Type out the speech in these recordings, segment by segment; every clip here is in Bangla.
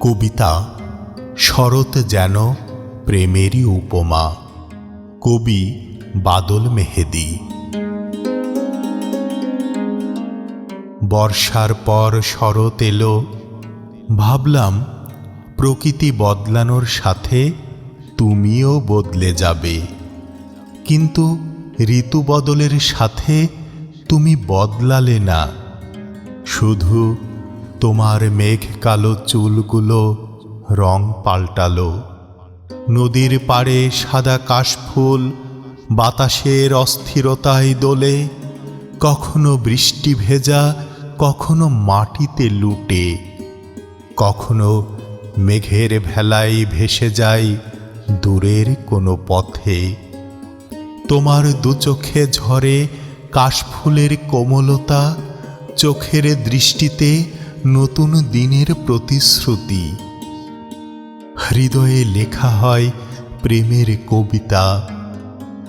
কবিতা, শরৎ যেন প্রেমেরই উপমা। কবি বাদল মেহেদি। বর্ষার পর শরৎ এলো, ভাবলাম প্রকৃতি বদলানোর সাথে তুমিও বদলে যাবে। কিন্তু ঋতু বদলের সাথে তুমি বদলালে না। শুধু তোমার মেঘ কালো চুলগুলো রং পাল্টালো। নদীর পাড়ে সাদা কাশফুল, বাতাসের অস্থিরতায় দোলে। কখনো বৃষ্টি ভেজা, কখনো মাটিতে লুটে। কখনো মেঘের ভেলায় ভেসে যায় দূরের কোনো পথে। তোমার দু চোখে ঝরে কাশফুলের কোমলতা, চোখের দৃষ্টিতে নতুন দিনের প্রতিশ্রুতি। হৃদয়ে লেখা হয় প্রেমের কবিতা।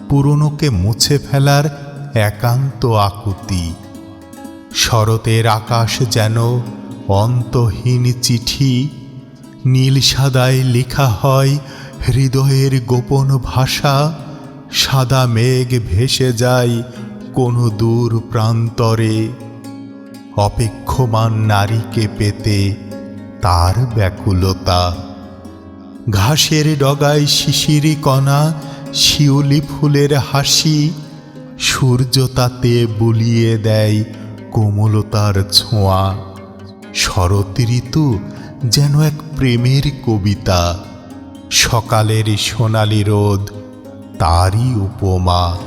পুরনোকে মুছে ফেলার একান্ত আকুতি। শরতের আকাশ যেন অন্তহীন চিঠি। নীল সাদায় লেখা হয় হৃদয়ের গোপন ভাষা। সাদা মেঘ ভেসে যায় কোনো দূর প্রান্তরে। অপেক্ষমান নারীকে পেতে তার ব্যাকুলতা। ঘাসের ডগায় শিশিরি কণা, শিউলি ফুলের হাসি, সূর্য তাতে বুলিয়ে দেয় কোমলতার ছোঁয়া। শরৎ ঋতু যেন এক প্রেমের কবিতা। সকালের সোনালি রোদ তারই উপমা।